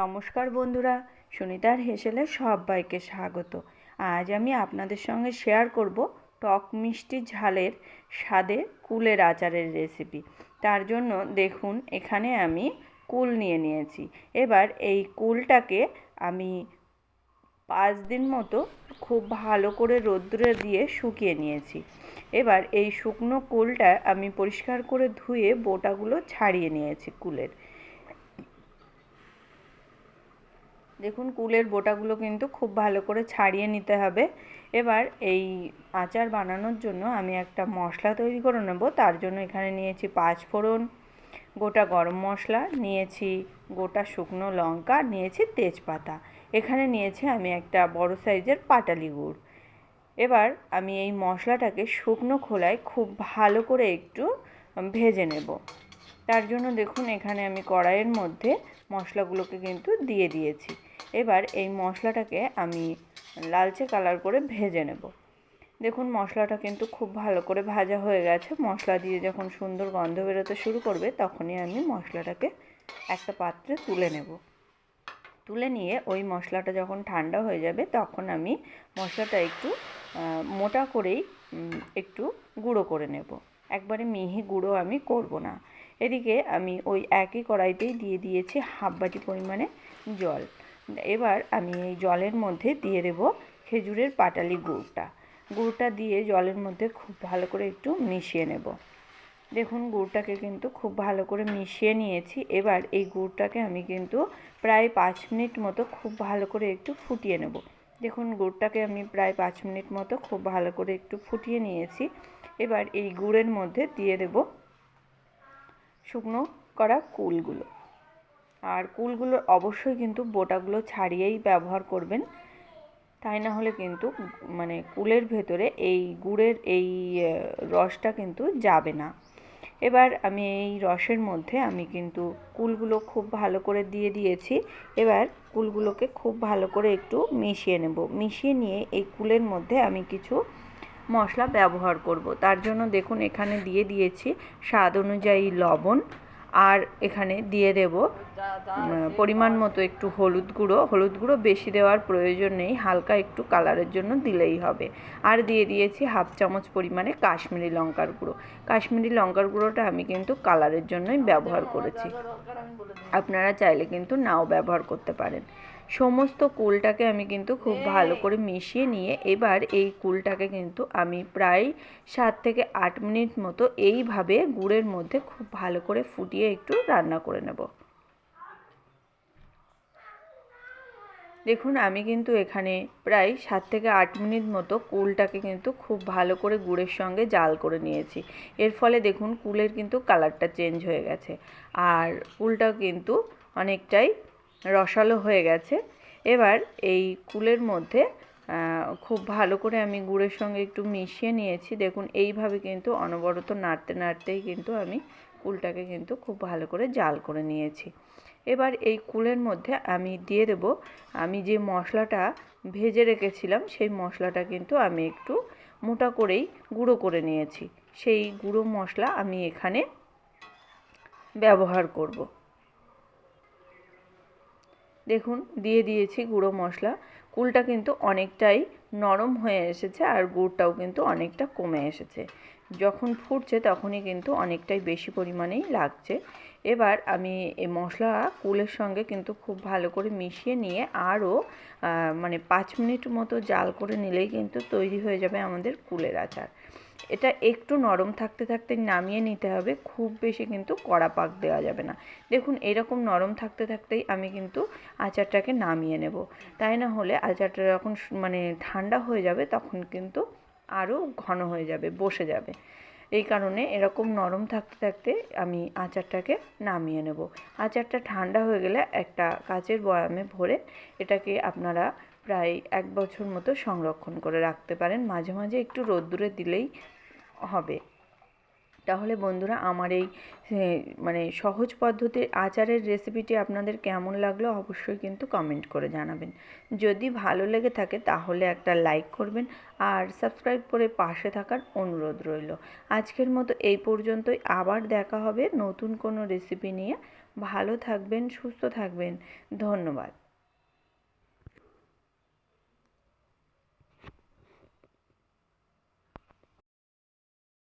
নমস্কার বন্ধুরা, সুনিতার হেসেলে সবাইকে স্বাগত। আজ আমি আপনাদের সঙ্গে শেয়ার করব টক মিষ্টি ঝালের স্বাদে কুলের আচারের রেসিপি তার জন্য দেখুন, এখানে আমি কুল নিয়ে নিয়েছি। এবার এই কুলটাকে আমি পাঁচ দিন মতো খুব ভালো করে রোদ্দুরে দিয়ে শুকিয়ে নিয়েছি। এবার এই শুকনো কুলটা আমি পরিষ্কার করে ধুয়ে বোটাগুলো ছাড়িয়ে নিয়েছি কুলের। দেখুন, কুলের বোটাগুলো কিন্তু খুব ভালো করে ছাড়িয়ে নিতে হবে। এবার এই আচার বানানোর জন্য আমি একটা মশলা তৈরি করে নেব। তার জন্য এখানে নিয়েছি পাঁচ ফোড়ন, গোটা গরম মশলা, নিয়েছি গোটা শুকনো লঙ্কা নিয়েছি তেজপাতা। এখানে নিয়েছি আমি একটা বড় সাইজের পাটালি গুড়। এবার আমি এই মশলাটাকে শুকনো খোলায় খুব ভালো করে একটু ভেজে নেব। তার জন্য দেখুন এখানে আমি কড়াইয়ের মধ্যে মশলাগুলোকে কিন্তু দিয়ে দিয়েছি। এবার এই মশলাটাকে আমি লালচে কালার করে ভেজে নেব। দেখুন মশলাটা কিন্তু খুব ভালো করে ভাজা হয়ে গেছে। মশলা দিয়ে যখন সুন্দর গন্ধ বেরোতে শুরু করবে, তখনই আমি মশলাটাকে একটা পাত্রে তুলে নেব। তুলে নিয়ে ওই মশলাটা যখন ঠান্ডা হয়ে যাবে, তখন আমি মশলাটা একটু মোটা করেই একটু গুঁড়ো করে নেব। একবারে মিহি গুঁড়ো আমি করব না। এদিকে আমি ওই একই কড়াইতেই দিয়ে দিয়েছি হাফ বাটি পরিমাণে জল। এবার আমি এই জলের মধ্যে দিয়ে দেব খেজুরের পাটালি গুড়টা। গুড়টা দিয়ে জলের মধ্যে খুব ভালো করে একটু মিশিয়ে নেব। দেখুন, গুড়টাকে কিন্তু খুব ভালো করে মিশিয়ে নিয়েছি। এবার এই গুড়টাকে আমি কিন্তু প্রায় পাঁচ মিনিট মতো খুব ভালো করে একটু ফুটিয়ে নেব। দেখুন, গুড়টাকে আমি প্রায় পাঁচ মিনিট মতো খুব ভালো করে একটু ফুটিয়ে নিয়েছি। এবার এই গুড়ের মধ্যে দিয়ে দেব শুকনো করা কুলগুলো। আর কুলগুলো অবশ্যই কিন্তু বোটাগুলো ছাড়িয়েই ব্যবহার করবেন। তাই না হলে কিন্তু মানে কুলের ভেতরে এই গুড়ের এই রসটা কিন্তু যাবে না। এবার আমি এই রসের মধ্যে আমি কিন্তু কুলগুলো খুব ভালো করে দিয়ে দিয়েছি। এবার কুলগুলোকে খুব ভালো করে একটু মিশিয়ে নেব। মিশিয়ে নিয়ে এই কুলের মধ্যে আমি কিছু মশলা ব্যবহার করব। তার জন্য দেখুন এখানে দিয়ে দিয়েছি স্বাদ অনুযায়ী লবণ আর এখানে দিয়ে দেব পরিমাণ মতো একটু হলুদ গুঁড়ো। হলুদ গুঁড়ো বেশি দেওয়ার প্রয়োজন নেই, হালকা একটু কালারের জন্য দিলেই হবে। আর দিয়ে দিয়েছি হাফ চামচ পরিমাণে কাশ্মীরি লঙ্কার গুঁড়ো। কাশ্মীরি লঙ্কার গুঁড়োটা আমি কিন্তু কালারের জন্যই ব্যবহার করেছি। আপনারা চাইলে কিন্তু নাও ব্যবহার করতে পারেন। সমস্ত কুলটাকে আমি কিন্তু খুব ভালো করে মিশিয়ে নিয়ে এবার এই কুলটাকে কিন্তু আমি প্রায় সাত থেকে আট মিনিট মতো এইভাবে গুড়ের মধ্যে খুব ভালো করে ফুটিয়ে একটু রান্না করে নেব। দেখুন আমি কিন্তু এখানে প্রায় সাত থেকে আট মিনিট মতো কুলটাকে কিন্তু খুব ভালো করে গুড়ের সঙ্গে জাল করে নিয়েছি। এর ফলে দেখুন কুলের কিন্তু কালারটা চেঞ্জ হয়ে গেছে। আর কুলটা কিন্তু অনেকটাই রসালো হয়ে গেছে। এবার এই কুলের মধ্যে খুব ভালো করে আমি গুড়ের সঙ্গে একটু মিশিয়ে নিয়েছি। দেখুন, এইভাবে কিন্তু অনবরত নাড়তে নাড়তেই কিন্তু আমি কুলটাকে কিন্তু খুব ভালো করে জাল করে নিয়েছি। এবার এই কুলের মধ্যে আমি দিয়ে দেব, আমি যে মশলাটা ভেজে রেখেছিলাম, সেই মশলাটা কিন্তু আমি একটু মোটা করেই গুঁড়ো করে নিয়েছি। সেই গুঁড়ো মশলা আমি এখানে ব্যবহার করব। দেখুন, দিয়ে দিয়েছি গুঁড়ো মশলা। কুলটা কিন্তু অনেকটাই নরম হয়ে এসেছে আর গুড়টাও কিন্তু অনেকটা কমে এসেছে। যখন ফুটছে তখনই কিন্তু অনেকটাই বেশি পরিমাণেই লাগছে। এবার আমি এই মশলা কুলের সঙ্গে কিন্তু খুব ভালো করে মিশিয়ে নিয়ে আরও মানে পাঁচ মিনিট মতো জাল করে নিলেই কিন্তু তৈরি হয়ে যাবে আমাদের কুলের আচার। এটা একটু নরম থাকতে থাকতে নামিয়ে নিতে হবে। খুব বেশি কিন্তু কড়া পাক দেওয়া যাবে না। দেখুন, এরকম নরম থাকতে থাকতেই আমি কিন্তু আচারটাকে নামিয়ে নেব। তাই না হলে আচারটা যখন মানে ঠান্ডা হয়ে যাবে তখন কিন্তু আরও ঘন হয়ে যাবে, বসে যাবে। এই কারণে এরকম নরম থাকতে থাকতে আমি আচারটাকে নামিয়ে নেব। আচারটা ঠান্ডা হয়ে গেলে একটা কাচের বয়ামে ভরে এটাকে আপনারা প্রায় এক বছর মতো সংরক্ষণ করে রাখতে পারেন। মাঝে মাঝে একটু রোদ্দুরে দিলেই হবে। তাহলে বন্ধুরা, আমার এই মানে সহজ পদ্ধতির আচারের রেসিপিটি আপনাদের কেমন লাগল অবশ্যই কিন্তু কমেন্ট করে জানাবেন। যদি ভালো লেগে থাকে তাহলে একটা লাইক করবেন আর সাবস্ক্রাইব করে পাশে থাকার অনুরোধ রইল। আজকের মতো এই পর্যন্তই, আবার দেখা হবে নতুন কোনো রেসিপি নিয়ে। ভালো থাকবেন, সুস্থ থাকবেন। ধন্যবাদ।